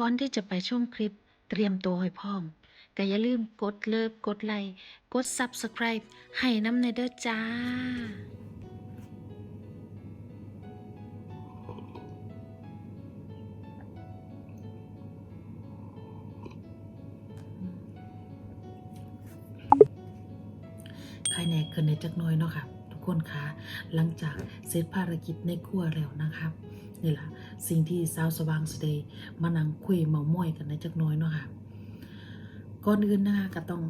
ก่อนที่จะไปชมคลิปเตรียมตัวให้พร้อมก็อย่าลืมกดเลิฟกดไลค์กด Subscribe ให้น้ำในเด้อจ้า ใครแน่ขึ้นในจักหน้อยเนาะค่ะ ทุกคนคะหลังจากเสร็จภารกิจในครัวแล้วนะครับ นี่แหละสิ่งที่สาวสว่างสเดย์มานั่งคุยเมาม่อยกันในจักน้อยเนาะค่ะก่อนอื่นนะคะก็ต้อง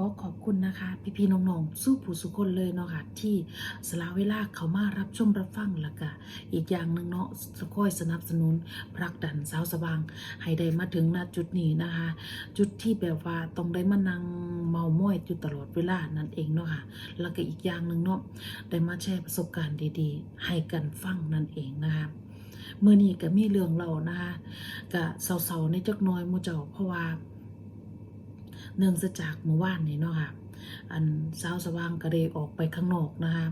ขอขอบคุณนะคะ พี่ๆน้องๆสู้ผู้สุคนเลยเนาะค่ะที่สละเวลาเขามารับชมรับฟังแล้วก็อีกอย่างหนึ่งเนาะสคอยสนับสนุนผลักดันสาวสว่าง ให้ได้มาถึงณจุดนี้นะคะ จุดที่แบบว่าต้องได้มานั่งเมาม้อยอยู่ตลอดเวลานั่นเองเนาะค่ะแล้วก็อีกอย่างหนึ่งเนาะได้มาแชร์ประสบการณ์ดีๆ ให้กันฟังนั่นเองนะคะ เมื่อนี้ก็มีเรื่องเรานะคะก็เศร้าๆในจักน้อยมูเจ้าเพราะว่าเนื่องจากเมื่อวานนี้เนาะค่ะ อันสาวสว่างก็ได้ออกไปข้างนอกนะคะ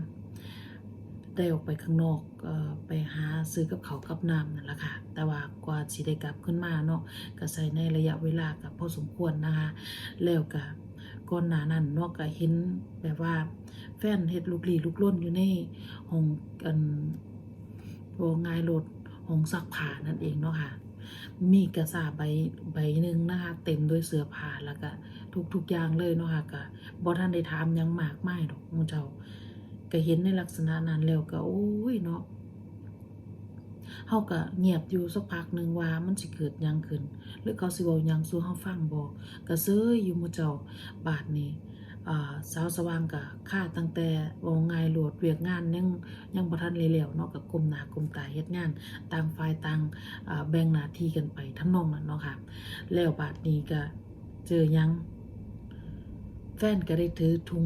ได้ออกไปข้างนอกอไปหาซื้อกับเขากับน้ำนั่นแหละค่ะ แต่ว่ากว่าสิได้กลับขึ้นมาเนาะก็ใส่ในระยะเวลากับพอสมควรนะคะ แล้วก็ก่อนหน้านั้นเนาะก็เห็นแบบว่า แฟนเฮ็ดลูกหลีลูกล่นอยู่ในห้องอันโรงงานรถ ห้องซักผ้านั่นเองเนาะค่ะ มีกระสาใบใบหนึ่งนะคะ เต็มด้วยเสื้อผ้าแล้วก็ทุกๆอย่างเลยเนาะค่ะก็บ่ทันได้ถามยังมากไมายดอกมูเจ้าก็เห็นในลักษณะนั้นแล้วก็โอ้ยเนาะเฮาก็เงียบอยู่สักพักหนึ่งว่ามันสิเกิดยังขึ้น หรือเขาสิเว้ายังสู่เฮาฟังบ่ก็เซยอยู่หมู่เจ้าบาดนี้ สาวสว่างก็ค่าตั้งแต่ว่าง่ายโหลดเวียกงานยังยังบ่ทันเลยแล้วเนาะก็ก้มหนาก้มตาเฮ็ดงาน ต่างฝ่ายต่างแบ่งหน้าที่กันไปทำนองนั้นเนาะค่ะ แล้วบาดนี้ก็เจอยัง แฟนก็ได้ถือถุง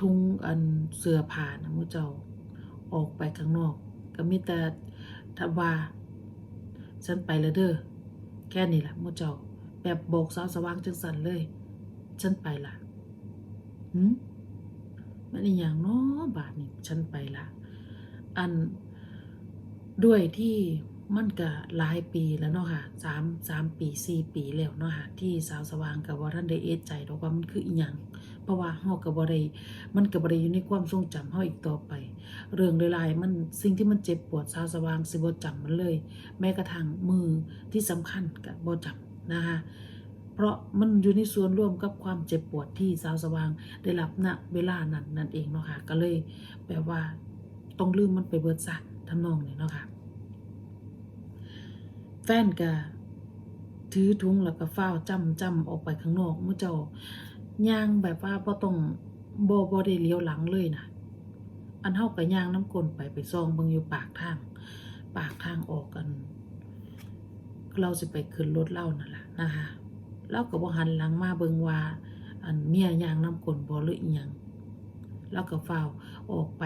ถุงอันเสื้อผ้านะมูเจ้าออกไปข้างนอก ก็มีแต่ถ้าว่าฉันไปแล้วเด้อแค่นี้ล่ะมูเจ้าแบบโบกสาวสว่างจังสันเลย ฉันไปละ หืมมันอีหยังเนาะบาทนี้ฉันไปละ อันด้วยที่มันก็หลายปีแล้วเนาะค่ะสามสามปีสี่ปีแล้วเนาะค่ะที่สาวสว่างกับว่าท่านได้เอะใจดอกว่ามันคืออีหยังเพราะว่าเฮาก็บ่ได้มันก็บ่ได้อยู่ในความทรงจำเฮาอีกต่อไป เรื่องหลายๆมันสิ่งที่มันเจ็บปวดสาวสว่างสิบ่จำมันเลย แม้กระทั่งมือที่สำคัญก็บ่จำนะคะ เพราะมันอยู่ในส่วนร่วมกับความเจ็บปวดที่สาวสว่างได้รับณเวลานั้นนั่นเองเนาะค่ะก็เลยแบบว่าต้องลืมมันไปเบิดซะทำนองนี้เนาะค่ะแฟนก็ถือถุงแล้วก็ฟ้าจำจำออกไปข้างนอกเมื่อเจ้าย่างแบบว่าบ่ต้องบ่บ่ได้เลี้ยวหลังเลยนะอันเฮาก็ย่างน้ำกลนไปไปซองเบิ่งอยู่ปากทาง ปากทางออกกัน เราสิไปขึ้นรถเล่านั่นล่ะนะคะ เราก็บ่หันหลังมาเบิ่งว่า อันเมียย่างน้ำกลนบ่หรืออีหยังเราก็ฟ้าออกไป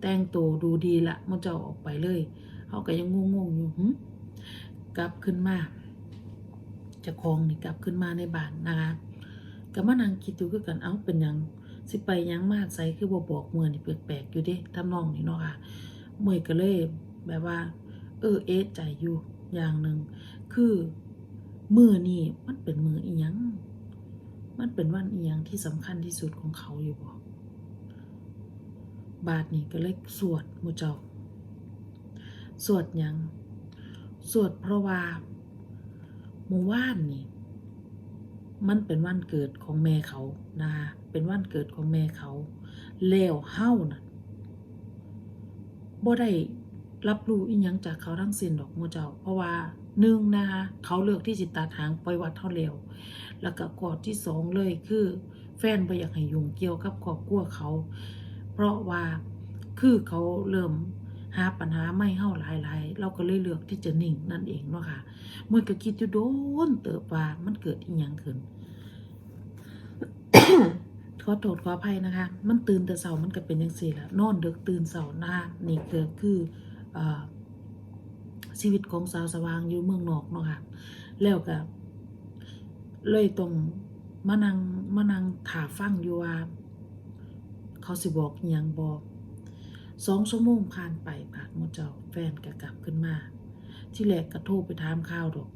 แต่งตัวดูดีละมื่อเจ้าออกไปเลยเฮาก็ยังงงๆอยู่หึกลับขึ้นมาจะคองนี่กลับขึ้นมาในบ้านนะคะก็มานั่งคิดอยู่คือกันเอ้าเป็นยังสิไปยังมากใส่คือบ่บอกเมื่อนี่แปลกๆอยู่เด้ทำนองนี่เนาะค่ะเมื่อก็เลยแบบว่า เออเอะใจอยู่อย่างหนึ่งคือ มือนี่มันเป็นมืออียัง มันเป็นวันอียังที่สำคัญที่สุดของเขาอยู่บ่บาทนี่ก็เลยสวดมูเจ้า สวดยัง สวดเพราะว่าเมื่อวานนี่ มันเป็นวันเกิดของแม่เขานะคะเป็นวันเกิดของแม่เขาแล้วเฮ้าน่ะบ่ได้รับรู้อีหยังจากเขาทั้งสิ้นดอกมูเจ้า เพราะว่า หนึ่งนะคะเขาเลือกที่จิตตัดหางปล่อยวัดเท่าเร็วแล้วก็กอดที่สองเลยคือ แฟนบ่อยากให้ยุ่งเกี่ยวกับครอบครัวเขา เพราะว่าคือเขาเริ่มหาปัญหาไม่เฮาหลายๆ เราก็เลยเลือกที่จะนิ่งนั่นเองเนาะค่ะเมื่อก็คิดอยู่โดนเติบว่ามันเกิดอีหยังขึ้นขอโทษขออภัยนะคะ มันตื่นแต่เช้ามันก็เป็นจังซี่ละนอนดึกตื่นเช้านะคะนี่ก็คือเอ่อ ชีวิตของสาวสว่างอยู่เมืองนอกเนาะค่ะ แล้วก็เลยต้องมานังมานังถาฟังอยู่ว่า เขาสิบอกอยังบอกสองชั่วโมงผ่านไปผ่านหมเจ้าแฟนก็กลับขึ้นมา ที่แรกก็โทรไปถามข่าวดอก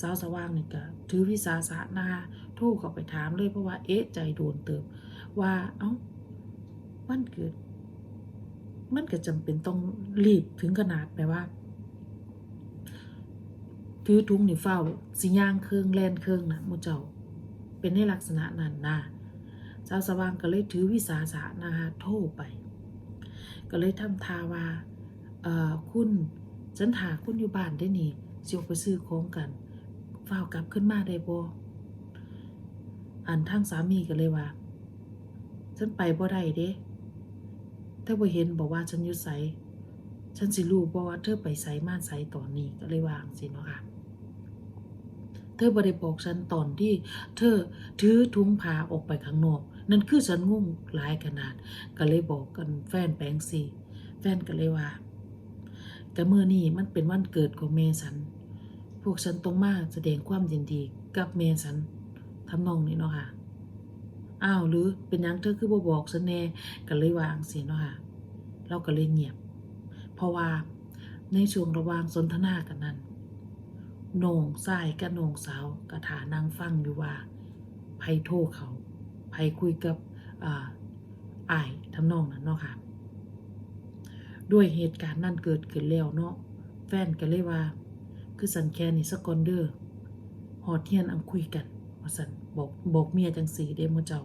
สาวสว่างนี่ก็ถือวิสาสะนะคะโทรเข้าไปถามเลยเพราะว่าเอ๊ะใจโดนเติบว่าเอ้ามันเกิดมันก็จำเป็นต้องรีบถึงขนาดแบบว่า ถือถุงนี่เฝ้าสิย่างเครื่องแล่นเครื่องนะมูเจ้า เป็นในลักษณะนั้นนะสาสว่างก็เลยถือวิสาสะนะคะโทรไป ก็เลยทำทาว่าเอ่อคุณฉันถาคุณอยู่บ้านได้นี่สิออกไปซื้อของกันเฝ้ากลับขึ้นมาได้บ่อันทั้งสามีก็เลยว่า ฉันไปบ่ได้เด้ถ้าบ่เห็นบอกว่าฉันอยู่ไสฉันสิรู้บ่ว่าเธอไปไสมาไสตอนนี้ก็เลยวางสิเนาะค่ะ เธอบ่ได้บอกฉันตอนที่เธอถือถุงผ้าออกไปข้างนอก นั่นคือฉันงงหลายขนาด ก็เลยบอกกันแฟนแปงสีแฟนก็เลยว่าแต่เมื่อนี้มันเป็นวันเกิดของเมสัน พวกฉันต้องมาแสดงความยินดีกับเมสันทำนองนี้เนาะค่ะ อ้าวหรือเป็นยังเธอคือบ่บอกฉันแน่ก็เลยวาจั่งสิเนาะค่ะ เราก็เลยเงียบ เพราะว่าในช่วงระหว่างสนทนากันนั้น โหน่งสายกับโหน่งสาวกระถานางฟังอยู่ว่าไพโทรเขาไพคุยกับอ่าอายทำนองนั้นเนาะค่ะ ด้วยเหตุการณ์นั้นเกิดขึ้นแล้วเนาะแฟนก็เลยว่า คือสันแคนี่สกอนเดอร์หอดเทียนอังคุยกันว่าสันบอกบอกเมียจังสีเด้มเจ้า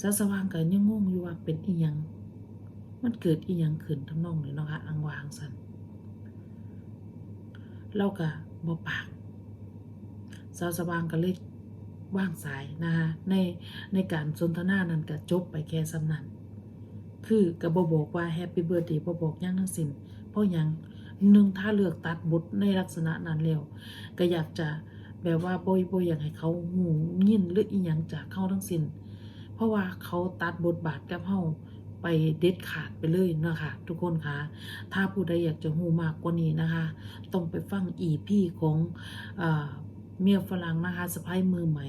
สาวสว่างกันยังงงอยู่ว่าเป็นอีหยัง มันเกิดอีหยังขึ้นทำนองนี้เนาะค่ะอังวางสัน เราก็บ่ปากสาวสว่างก็เลยว่างสายนะคะในในการสนทนานั้นก็จบไปแค่สำนันคือก็บ่บอกว่าแฮปปี้เบิร์ดเดย์บ่บอกยังทั้งสิ้นเพราะยังหนึ่งถ้าเลือกตัดบทในลักษณะนั้นแล้วก็อยากจะแบบว่าโบ่บ่อยากให้เขาหูยินหรืออีหยังจากเข้าทั้งสิ้นเพราะว่าเขาตัดบทบาทกับเฮา ไปเด็ดขาดไปเลยเนาะคะทุกคนคะถ้าผู้ใดอยากจะหูมากกว่านี้นะคะ ต้องไปฟังอีพี่ของเออเมียฝรั่งนะคะสะพ้ายมือใหม่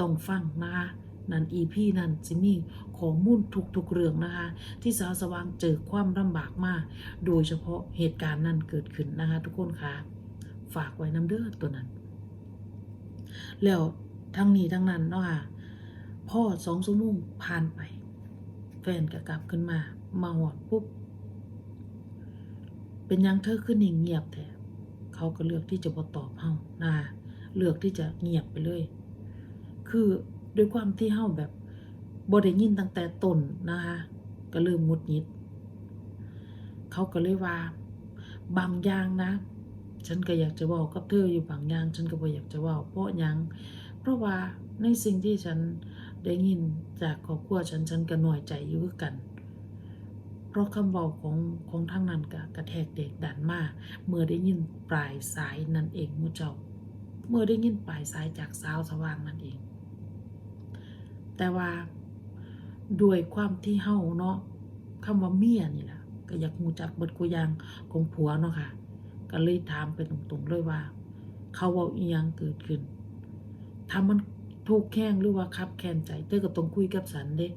ต้องฟังนะคะนั่นอีพี่นั่นจะมีข้อมูลทุกๆเรื่องนะคะ ที่สาวสว่างเจอความลำบากมาก โดยเฉพาะเหตุการณ์นั้นเกิดขึ้นนะคะ ทุกคนคะฝากไว้น้ำเด้อตัวนั้น แล้วทั้งนี้ทั้งนั้นเนาะค่ะพ่อสองชั่งผ่านไป แฟนก็กลับขึ้นมา มาหอดปุ๊บ เป็นยังเธอขึ้นนิ่งเงียบแท้เขาก็เลือกที่จะบ่ตอบเฮานะเลือกที่จะเงียบไปเลย คือด้วยความที่เฮาแบบบ่ได้ยินตั้งแต่ต้นนะคะ ก็เริ่มหงุดหิด เขาก็เลยว่า บางอย่างนะ ฉันก็อยากจะเว้ากับเธออยู่บางอย่าง ฉันก็บ่อยากจะเว้าเพราะยัง เพราะว่าในสิ่งที่ฉันได้ยิน จากครอบครัวฉันฉันก็น้อยใจอยู่กัน เพราะคำเว้าของของทางนั้นก็กระแทกเด็กดันมาเมื่อได้ยินปลายสายนั่นเองมูเจ้า เมื่อได้ยินปลายสายจากสาวสว่างนั่นเอง แต่ว่าด้วยความที่เฮาเนาะคำว่าเมียนี่แหละก็อยากมูจักเบิดกุยางของผัวเนาะค่ะ ก็เลยถามไปตรงๆเลยว่า เขาเว้าอียังเกิดขึ้นถ้ามัน ถูกแข้งหรือว่าคับแค้นใจเธอก็ต้องคุยกับฉันเด้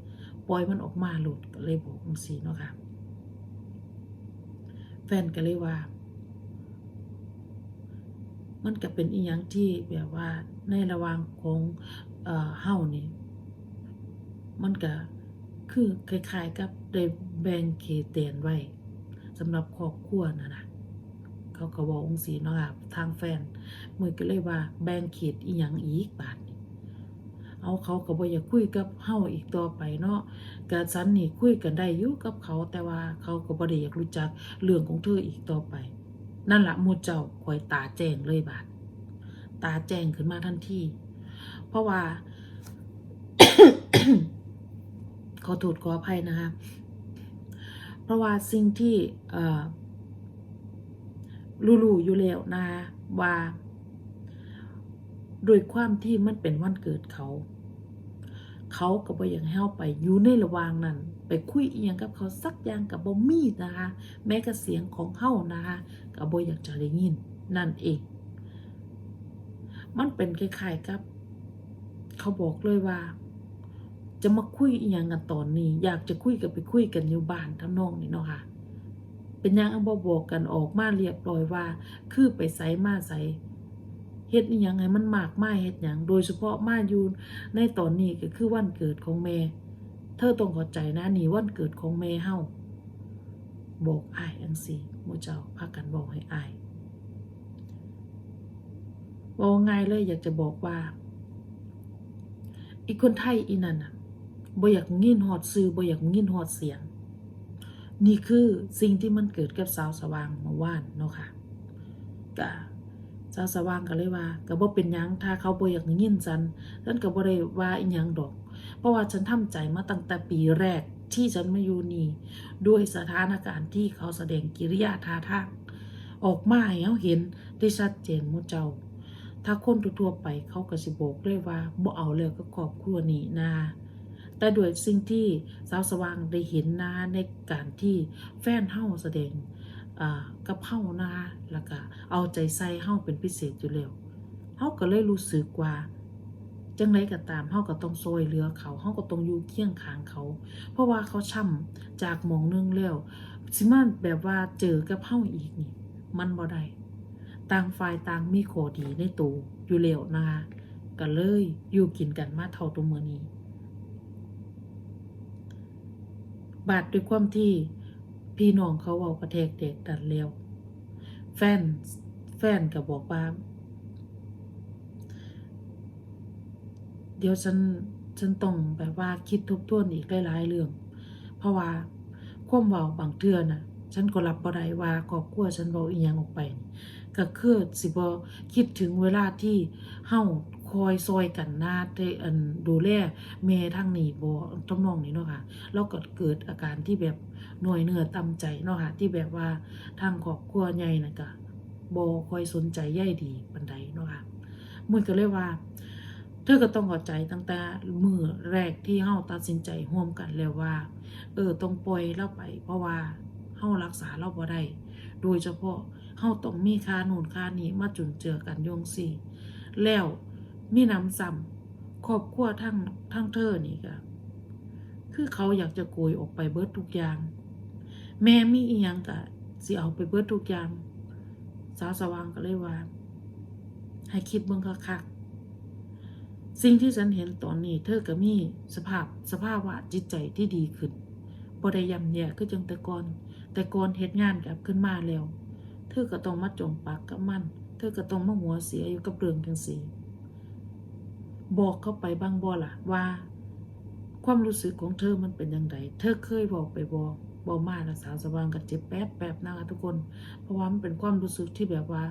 ปล่อยมันออกมาหลุดก็เลยบอกจังซี่เนาะค่ะ แฟนก็เลยว่า มันก็เป็นอีหยังที่แบบว่าในระหว่างของเอ่อเฮานี่ มันก็คือคล้ายๆกับได้แบ่งเขตแดนไว้สำหรับครอบครัวนะนะเขาก็บอกองสีเนาะค่ะทางแฟนมือก็เลยว่าแบ่งเขตอีหยังอีกบาทนี เอาเขาก็บ่อยากคุยกับเฮาอีกต่อไปเนาะกะสันนี่คุยกันได้อยู่กับเขา แต่ว่าเขาก็บ่ได้อยากรู้จักเรื่องของเธออีกต่อไป นั่นละมูเจ้าคอยตาแจ้งเลยบาดตาแจ้งขึ้นมาทันทีเพราะว่า ขอโทษขออภัยนะคะเพราะว่าสิ่งที่รู้ๆอยู่แล้วนะว่าโดยความที่มันเป็นวันเกิดเขา เขาก็บ่อยากให้เฮาไปอยู่ในระวางนั้น ไปคุยอีหยังกับเขาสักอย่างกับบ่มีนะคะ แม้กระเสียงของเฮานะคะก็บ่อยากจะได้ยินนั่นเอง มันเป็นคล้ายๆกับ เขาบอกเลยว่า จะมาคุยอีหยังกันตอนนี้ อยากจะคุยกับไปคุยกันอยู่บ้านทำนองนี้เนาะค่ะเป็นหยังอันบ่บอกกันออกมาเรียบร้อยว่า คือไปไสมาไส เฮ็ดอีหยังให้มันมากมายเฮ็ดหยังโดยเฉพาะมาอยู่ในตอนนี้ก็คือวันเกิดของแม่ เธอต้องเข้าใจนะนี่วันเกิดของแม่เฮาบอกอ้ายจังซี่หมู่เจ้าพากันบอกให้อายบอกง่ายเลยอยากจะบอกว่า อีคนไทยอีนั่นน่ะบ่อยากยินฮอดซื้อบ่อยากยินฮอดเสียง นี่คือสิ่งที่มันเกิดกับสาวสว่างเมื่อวานเนาะค่ะก็ สาวสว่างก็เลยว่าก็บ่เป็นหยังถ้าเขาบ่อยากยินฉันฉันก็บ่ได้ว่าอีหยังดอก เพราะว่าฉันทำใจมาตั้งแต่ปีแรกที่ฉันมาอยู่นี่ด้วยสถานการณ์ที่เขาแสดงกิริยาท่าทางออกมาให้เราเห็นได้ชัดเจนมู่เจ้า ถ้าคนทั่วไปเขาก็สิบอกเลยว่าบ่เอาแล้วก็ครอบครัวนี้นาแต่ด้วยสิ่งที่สาวสว่างได้เห็นนาในการที่แฟนเฮาแสดง กับเฮานาแล้วก็เอาใจใส่เฮาเป็นพิเศษอยู่แล้วเฮาก็เลยรู้สึกว่าจังไรก็ตามเฮาก็ต้องซอยเหลือเขาเฮาก็ต้องอยู่เคียงข้างเขา เพราะว่าเขาช่ำจากหมองนึงแล้วสิมาแบบว่าเจอกับเฮาอีกนี่ มันบ่ได้ต่างฝ่ายต่างมีข้อดีในตัวอยู่แล้วนะคะก็เลยอยู่กินกันมาเท่าตัวมื้อนี้ บาดด้วยความที่ พี่น้องเขาเอาประเทศเด็กดันแล้วแฟนแฟนก็บอกว่า เดี๋ยวฉันฉันต้องแบบว่าคิดทบทวนอีกหลายๆเรื่อง เพราะว่าความเว้าบางเทือน่ะ ฉันก็รับบ่ได้ว่าครอบครัวฉันเว้าอีหยังออกไป ก็คือสิบ่คิดถึงเวลาที่เฮา คอยซอยกันหน้าได้อันดูแลแม่ทางนี้บ่ทำนองนี้เนาะค่ะแล้วก็เกิดอาการที่แบบหน่วยเนื้อตำใจเนาะค่ะที่แบบว่าทางครอบครัวใหญ่นะก็บ่คอยสนใจใยดีปานใดเนาะค่ะมือก็เลยว่า เธอก็ต้องเข้าใจตั้งแต่มือแรกที่เฮาตัดสินใจร่วมกันแล้วว่า เออต้องปล่อยเราไป เพราะว่าเฮารักษาเราบ่ได้โดยเฉพาะเฮาต้องมีค่าโน่นค่านี้มาจุนเจือกันยงสี่แล้ว มีน้ำซ้ำครอบครัวทั้งทั้งเธอนี่ก็คือเขาอยากจะโกยออกไปเบิดทุกอย่าง แม่มีอีหยังก็สิเอาไปเบิดทุกอย่าง สาวสว่างก็เลยว่า ให้คิดเบิ่งคักๆสิ่งที่ฉันเห็นตอนนี้ เธอก็มีสภาพสภาพว่าจิตใจที่ดีขึ้นบ่ได้ย่ำแย่คือจังแต่ก่อน แต่ก่อนเฮ็ดงานกลับขึ้นมาแล้ว เธอก็ต้องมาจมปากกับมัน เธอก็ต้องมาหัวเสียอยู่กับเรื่องจังซี่ บอกเข้าไปบ้างบ่ล่ะว่า ความรู้สึกของเธอมันเป็นยังไงเธอเคยบอกไปบอกบอกมาแล้วสาวสว่างกับเจ็บแป๊บแป๊บนะคะทุกคน เพราะว่ามันเป็นความรู้สึกที่แบบว่า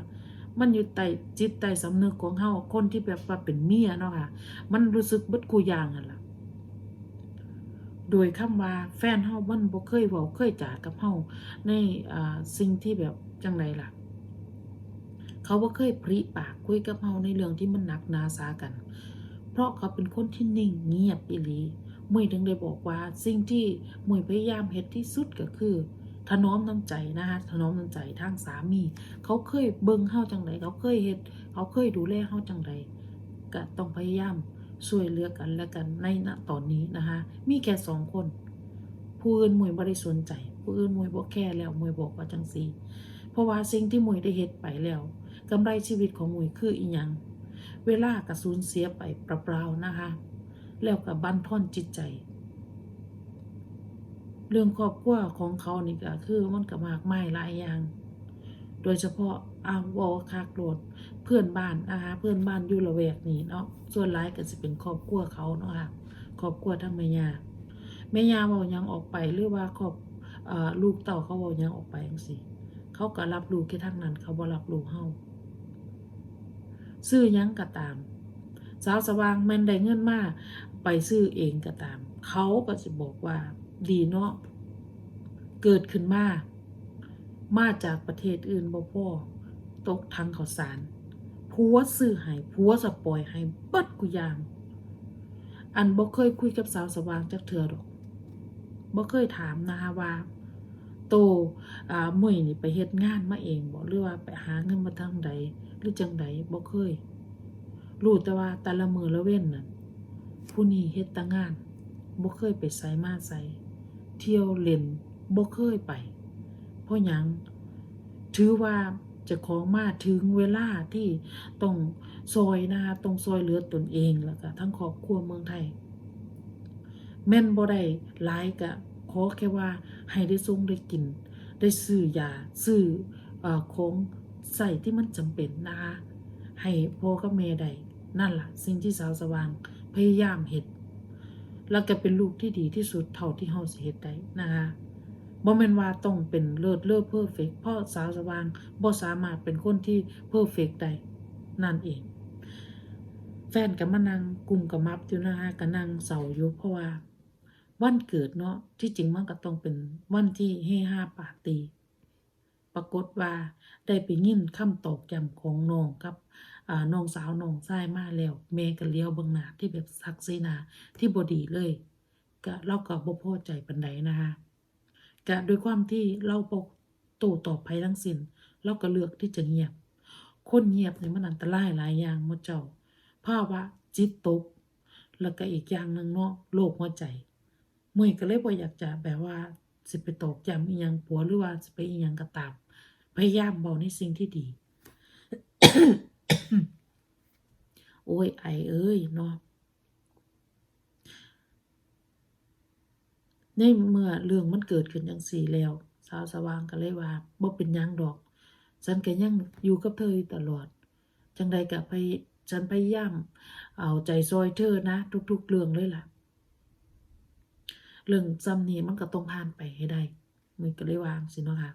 มันอยู่ใต้จิตใต้สำนึกของเฮาคนที่แบบว่าเป็นเมียเนาะค่ะ มันรู้สึกเบิดกูอย่างนั่นล่ะโดยคำว่าแฟนเฮามันบ่เคยเว้าเคยจากับเฮาในอ่าสิ่งที่แบบจังไดล่ะ เขาบ่เคยปริปากคุยกับเฮาในเรื่องที่มันหนักหนาสากัน เพราะเขาเป็นคนที่นิ่งเงียบอีหลีมวยถึงได้บอกว่าสิ่งที่มวยพยายามเฮ็ดที่สุดก็คือ ถนอมน้ำใจนะคะถนอมน้ำใจทางสามี เขาเคยเบิ่งเฮาจังไดเขาเคยเฮ็ดเขาเคยดูแลเฮาจังไดก็ต้องพยายามช่วยเหลือกันและกันในณตอนนี้นะคะมีแค่สองคน ผู้อื่นมวยบ่ได้สนใจ ผู้อื่นมวยบ่แค่แล้วมวยบอกว่าจังซี่เพราะว่าสิ่งที่มวยได้เฮ็ดไปแล้วกำไรชีวิตของมวยคืออีหยัง เวลากระสูญเสียไปเปล่าๆนะคะ แล้วกับบั้นทอนจิตใจ เรื่องครอบครัวของเขานี่ก็คือมันก็มากมายหลายอย่าง โดยเฉพาะอาวอคากโรดเพื่อนบ้านนะคะเพื่อนบ้านอยู่ละแวกนี้เนาะส่วนหลายก็จะเป็นครอบครัวเขาเนาะค่ะครอบครัวทั้งแม่ยาแม่ยาเว้ายังออกไปหรือว่าครอบอลูกเต่าเขาเว้ายังออกไปจังซี่เขาก็รับรู้แค่ทางนั้น เขาบ่รับรู้เฮา ซื้อยังก็ตาม สาวสว่างแม่นได้เงินมากไปซื้อเองก็ตาม เขาก็จะบอกว่าดีเนาะเกิดขึ้นมา มาจากประเทศอื่นบ่พ่อตกทางข้าวสารผัวซื้อให้ผัวสปอยให้เบิดกุยาง อันบ่เคยคุยกับสาวสว่างจักเทื่อดอกบ่เคยถามนะคะว่า โตอ่ามุ่ยนี่ไปเฮ็ดงานมาเองบ่หรือว่าไปหาเงินมาทางใด หรือจังใดบ่เคย รู้แต่ว่าแต่ละมือละเว้นน่ะผู้นี้เฮ็ดตางานบ่เคยไปไสมาไสเที่ยวเล่นบ่เคยไป เพราะหยังถือว่าจะของมาถึงเวลาที่ต้องซอยนะคะต้องซอยเหลือตนเองแล้วก็ทั้งครอบครัวเมืองไทย แม่นบ่ได้หลายก็ขอแค่ว่าให้ได้ส่งได้กิน ได้ซื้อยาซื้ออของ ใส่ที่มันจำเป็นนะคะ ให้พ่อกับแม่ได้นั่นล่ะ สิ่งที่สาวสว่างพยายามเฮ็ดแล้วก็เป็นลูกที่ดีที่สุดเท่าที่เฮาสิเฮ็ดได้นะคะบ่แม่นว่าต้องเป็นเลิศเลิศเพอร์เฟกเพราะสาวสว่างบ่สามารถเป็นคนที่เพอร์เฟกได้นั่นเอง แฟนก็มานั่งกลุ่มกับมับอยู่นะคะก็นั่งเศร้าอยู่เพราะว่า วันเกิดเนาะที่จริงมันก็ต้องเป็นวันที่เฮฮาปาร์ตี้ ปรากฏว่าได้ไปยินคำตอกย้ำของน้องกับน้องสาวน้องชายมาแล้วแม่ก็เลี้ยวเบิ่งหน้าที่แบบซักซีนาที่บดีเลยก็เราก็บ่พอใจปานใดนะคะก็ด้วยความที่เราบ่โต้ตอบภัยทั้งสิ้นเราก็เลือกที่จะเงียบ คนเงียบเนี่ยมันอันตรายหลายอย่างมดเจ้าภาวะจิตตก แล้วก็อีกอย่างหนึ่งเนาะโรคหัวใจเมื่อยก็เลยบ่อยากจะแบบว่าสิไปตกย้ำอีหยังผัวหรือว่าสิไปอีหยังก็ตาม พยายามบอกในสิ่งที่ดี โอ้ยไอเอ้ยเนาะในเมื่อเรื่องมันเกิดขึ้นจังสี่แล้ว สาวสว่างก็เลยว่าบ่เป็นยังดอก ฉันก็ยังอยู่กับเธอตลอด จังใดก็ไปฉันพยายามเอาใจซอยเธอนะ ทุก ๆ เรื่องเลยล่ะ เรื่องจำนี้มันก็ต้องผ่านไปให้ได้มันก็เลยวางสิเนาะค่ะ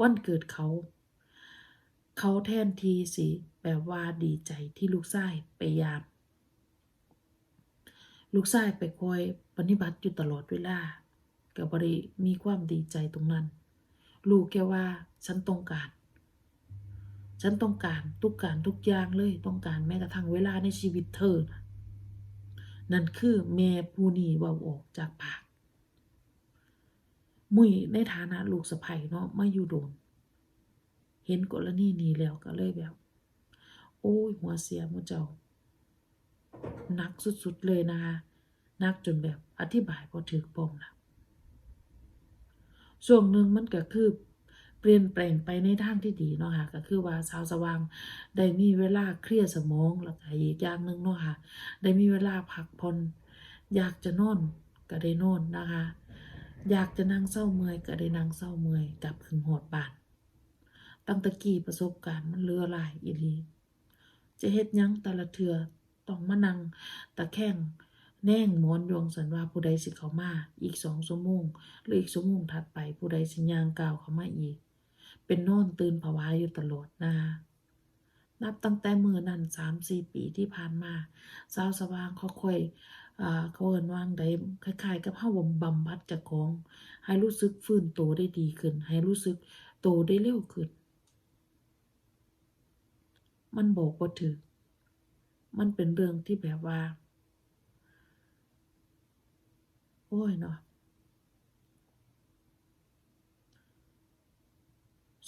วันเกิดเขา เขาแทนทีสิแบบว่าดีใจที่ลูกชายไปยาม ลูกชายไปคอยปฏิบัติอยู่ตลอดเวลาก็บริมีความดีใจตรงนั้น ลูกแกว่าฉันต้องการ ฉันต้องการทุกการทุกอย่างเลยต้องการแม้กระทั่งเวลาในชีวิตเธอนะนั่นคือแม่ผู้นี้ว่าออกจากปาก มุยในฐานะลูกสะใภ้เนาะมาอยู่โดน เห็นกรณีนี้แล้วก็เลยแบบ โอ้ย หัวเสียมูเจ้าหนักสุดๆเลยนะคะนักจนแบบอธิบายพอถือปมละช่วงหนึ่งมันก็คือเปลี่ยนแปลงไปในทางที่ดีเนาะค่ะก็คือว่าสาวสว่างได้มีเวลาเคลียร์สมองแล้วก็อีกอย่างหนึ่งเนาะค่ะได้มีเวลาพักผ่อนอยากจะนอนก็ได้นอนนะคะ อยากจะนั่งเศร้าเมื่อยก็ได้นั่งเศร้าเมื่อยกลับถึงหอดบ้าน ตั้งแตะกี้ประสบการณ์มันเลือหลายอีลีจะเฮ็ดยังแต่ละเทือต้องมานั่งตะแคงแน่งมอนยองสันว่าผู้ใดสิเขามาอีกสองชั่วโมงหรืออีกชั่วโมงถัดไปผู้ใดสิยางก้าวเขามาอีก เป็นนอนตื่นผวาอยู่ตลอดนะคะนับตั้งแต่มือนั้นสามสี่ปีที่ผ่านมาสาวสว่างเขาค่อย เขาเอินว่างได้คล้ายๆ กับเฮาบ่บำบัดจากของ ให้รู้สึกฟื้นโตได้ดีขึ้น ให้รู้สึกโตได้เร็วขึ้น มันบอกว่าถือมันเป็นเรื่องที่แบบว่า โอ้ยเนาะ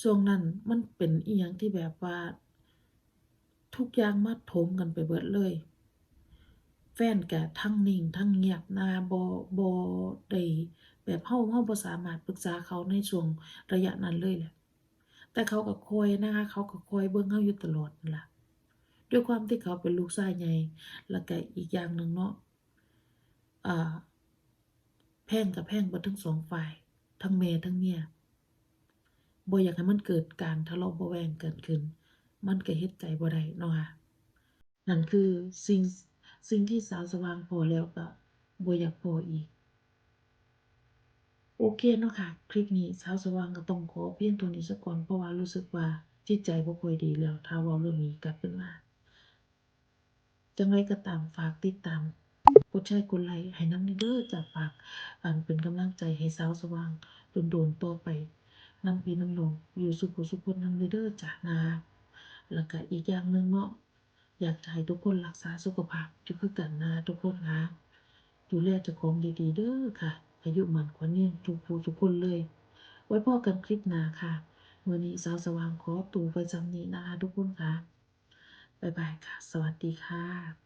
ช่วงนั้นมันเป็นอีหยังที่แบบว่า ทุกอย่างมาถมกันไปเบิดเลย แฟนแกทั้งนิ่งทั้งเงียบนะบ่บ่ได้แบบเฮาเฮาบ่สามารถปรึกษาเขาในช่วงระยะนั้นเลยแหละ แต่เขาก็คอยนะคะเขาก็คอยเบิ่งเฮาอยู่ตลอดนั่นล่ะด้วยความที่เขาเป็นลูกชายใหญ่แล้วก็อีกอย่างหนึ่งเนาะอ่าแพงกับแพ่งบ่ทั้งสองฝ่าย ทั้งแม่ทั้งเมียบ่อยากให้มันเกิดการทะเลาะเบาแวงเกิดขึ้น มันก็เฮ็ดใจบ่ได้เนาะค่ะนั่นคือสิ่ง สิ่งที่สาวสว่างพอแล้วก็บ่อยากพออีก โอเคเนาะค่ะ คลิปนี้สาวสว่างก็ต้องขอเพียงเท่านี้ซะก่อนเพราะว่ารู้สึกว่าจิตใจบ่ค่อยดีแล้วถ้าเว้าเรื่องนี้กลับขึ้นมาจังไรก็ตามฝากติดตามกดแชร์กดไลค์ให้นำเด้อจ้ะฝากอันเป็นกำลังใจให้สาวสว่างโดนๆต่อไปนำพี่นำลงอยู่สุขสุขคนนำเด้อจ้ะนะแล้วก็อีกอย่างหนึ่งเนาะ อยากจะให้ทุกคนรักษาสุขภาพอยู่คือกันนะทุกคนนะดูแลเจ้าของดีๆเด้อค่ะ อายุมันกว่านี้ทุกผู้ทุกคนเลย ไว้พอกันคลิปหน้าค่ะมื้อนี้สาวสว่างขอตัวไปจำนี้นะคะทุกคนค่ะบ๊ายบายค่ะ สวัสดีค่ะ